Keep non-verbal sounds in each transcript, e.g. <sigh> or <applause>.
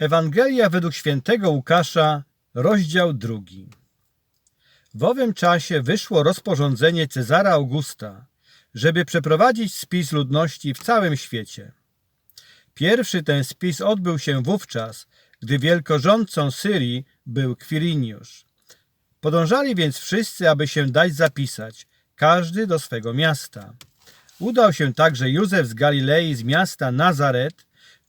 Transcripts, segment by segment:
Ewangelia według świętego Łukasza, rozdział drugi. W owym czasie wyszło rozporządzenie Cezara Augusta, żeby przeprowadzić spis ludności w całym świecie. Pierwszy ten spis odbył się wówczas, gdy wielkorządcą Syrii był Kwiriniusz. Podążali więc wszyscy, aby się dać zapisać, każdy do swego miasta. Udał się także Józef z Galilei z miasta Nazaret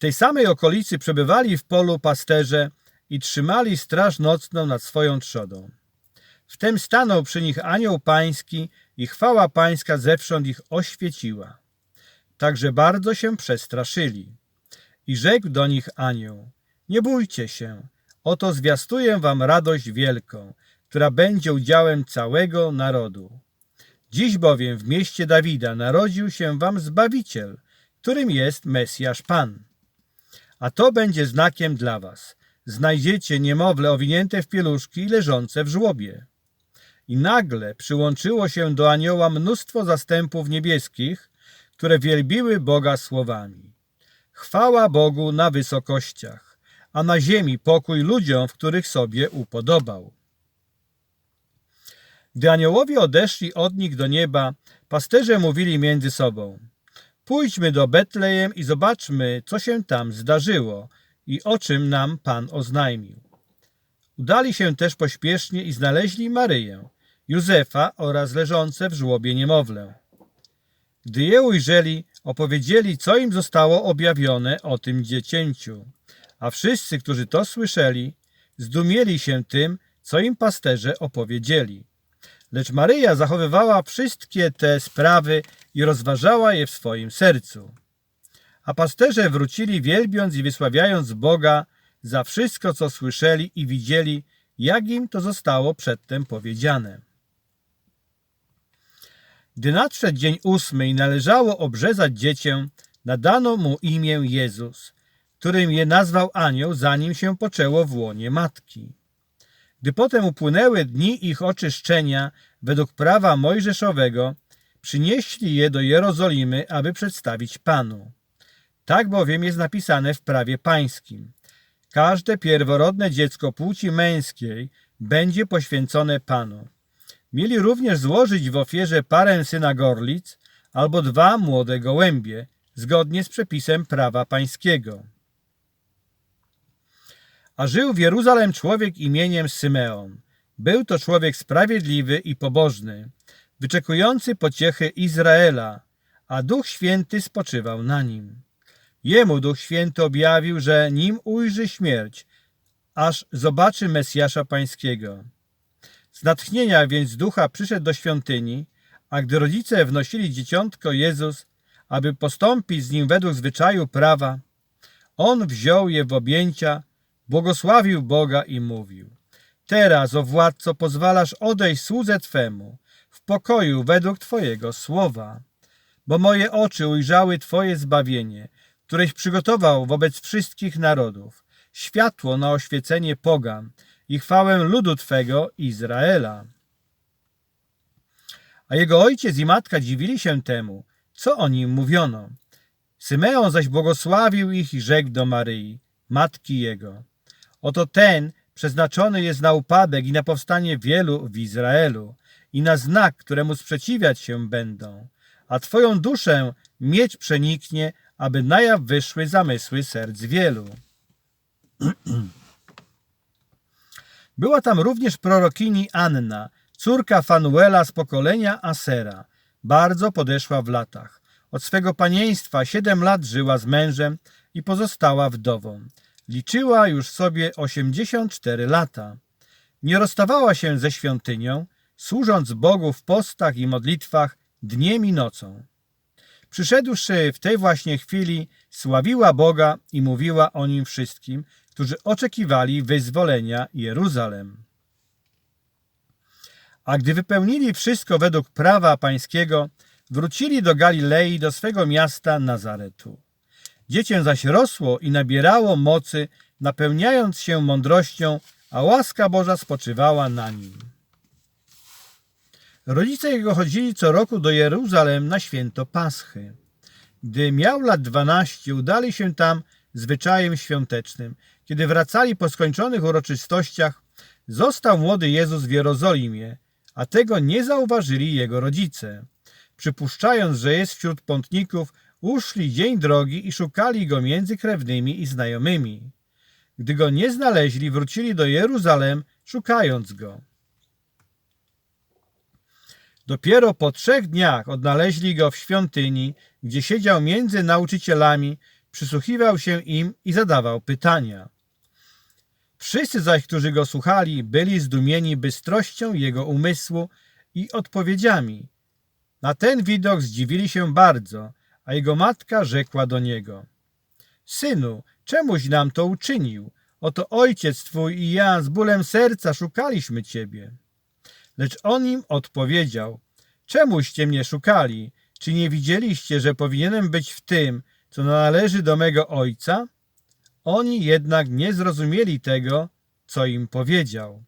Tej samej okolicy przebywali w polu pasterze i trzymali straż nocną nad swoją trzodą. Wtem stanął przy nich anioł pański i chwała pańska zewsząd ich oświeciła. Także bardzo się przestraszyli. I rzekł do nich anioł, nie bójcie się, oto zwiastuję wam radość wielką, która będzie udziałem całego narodu. Dziś bowiem w mieście Dawida narodził się wam Zbawiciel, którym jest Mesjasz Pan. A to będzie znakiem dla was. Znajdziecie niemowlę owinięte w pieluszki i leżące w żłobie. I nagle przyłączyło się do anioła mnóstwo zastępów niebieskich, które wielbiły Boga słowami. Chwała Bogu na wysokościach, a na ziemi pokój ludziom, w których sobie upodobał. Gdy aniołowie odeszli od nich do nieba, pasterze mówili między sobą: Pójdźmy do Betlejem i zobaczmy, co się tam zdarzyło i o czym nam Pan oznajmił. Udali się też pośpiesznie i znaleźli Maryję, Józefa oraz leżące w żłobie niemowlę. Gdy je ujrzeli, opowiedzieli, co im zostało objawione o tym dziecięciu. A wszyscy, którzy to słyszeli, zdumieli się tym, co im pasterze opowiedzieli. Lecz Maryja zachowywała wszystkie te sprawy i rozważała je w swoim sercu. A pasterze wrócili wielbiąc i wysławiając Boga za wszystko, co słyszeli i widzieli, jak im to zostało przedtem powiedziane. Gdy nadszedł dzień ósmy i należało obrzezać dziecię, nadano mu imię Jezus, którym je nazwał anioł, zanim się poczęło w łonie matki. Gdy potem upłynęły dni ich oczyszczenia według prawa mojżeszowego, przynieśli je do Jerozolimy, aby przedstawić Panu. Tak bowiem jest napisane w prawie pańskim. Każde pierworodne dziecko płci męskiej będzie poświęcone Panu. Mieli również złożyć w ofierze parę syna gorlic albo dwa młode gołębie, zgodnie z przepisem prawa pańskiego. A żył w Jeruzalem człowiek imieniem Symeon. Był to człowiek sprawiedliwy i pobożny, wyczekujący pociechy Izraela, a Duch Święty spoczywał na nim. Jemu Duch Święty objawił, że nim ujrzy śmierć, aż zobaczy Mesjasza Pańskiego. Z natchnienia więc ducha przyszedł do świątyni, a gdy rodzice wnosili dzieciątko Jezus, aby postąpić z nim według zwyczaju prawa, on wziął je w objęcia, błogosławił Boga i mówił: Teraz, o władco, pozwalasz odejść słudze Twemu w pokoju według Twojego słowa, bo moje oczy ujrzały Twoje zbawienie, któreś przygotował wobec wszystkich narodów, światło na oświecenie pogan i chwałę ludu Twego Izraela. A jego ojciec i matka dziwili się temu, co o nim mówiono. Symeon zaś błogosławił ich i rzekł do Maryi, matki jego. Oto ten przeznaczony jest na upadek i na powstanie wielu w Izraelu i na znak, któremu sprzeciwiać się będą. A Twoją duszę mieć przeniknie, aby na jaw wyszły zamysły serc wielu. <clears throat> Była tam również prorokini Anna, córka Fanuela z pokolenia Asera. Bardzo podeszła w latach. Od swego panieństwa siedem lat żyła z mężem i pozostała wdową. Liczyła już sobie 84 lata. Nie rozstawała się ze świątynią, służąc Bogu w postach i modlitwach dniem i nocą. Przyszedłszy w tej właśnie chwili, sławiła Boga i mówiła o nim wszystkim, którzy oczekiwali wyzwolenia Jeruzalem. A gdy wypełnili wszystko według prawa pańskiego, wrócili do Galilei, do swego miasta Nazaretu. Dziecię zaś rosło i nabierało mocy, napełniając się mądrością, a łaska Boża spoczywała na nim. Rodzice jego chodzili co roku do Jeruzalem na święto Paschy. Gdy miał lat dwanaście, udali się tam zwyczajem świątecznym. Kiedy wracali po skończonych uroczystościach, został młody Jezus w Jerozolimie, a tego nie zauważyli jego rodzice. Przypuszczając, że jest wśród pątników, uszli dzień drogi i szukali go między krewnymi i znajomymi. Gdy go nie znaleźli, wrócili do Jeruzalem, szukając go. Dopiero po trzech dniach odnaleźli go w świątyni, gdzie siedział między nauczycielami, przysłuchiwał się im i zadawał pytania. Wszyscy zaś, którzy go słuchali, byli zdumieni bystrością jego umysłu i odpowiedziami. Na ten widok zdziwili się bardzo, a jego matka rzekła do niego: Synu, czemuś nam to uczynił? Oto ojciec twój i ja z bólem serca szukaliśmy ciebie. Lecz on im odpowiedział: Czemuście mnie szukali? Czy nie widzieliście, że powinienem być w tym, co należy do mego ojca? Oni jednak nie zrozumieli tego, co im powiedział.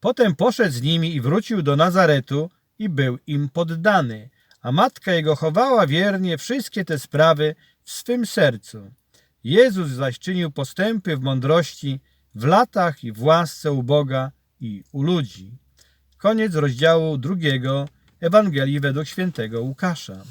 Potem poszedł z nimi i wrócił do Nazaretu i był im poddany, a matka jego chowała wiernie wszystkie te sprawy w swym sercu. Jezus zaś czynił postępy w mądrości, w latach i w łasce u Boga i u ludzi. Koniec rozdziału drugiego Ewangelii według świętego Łukasza.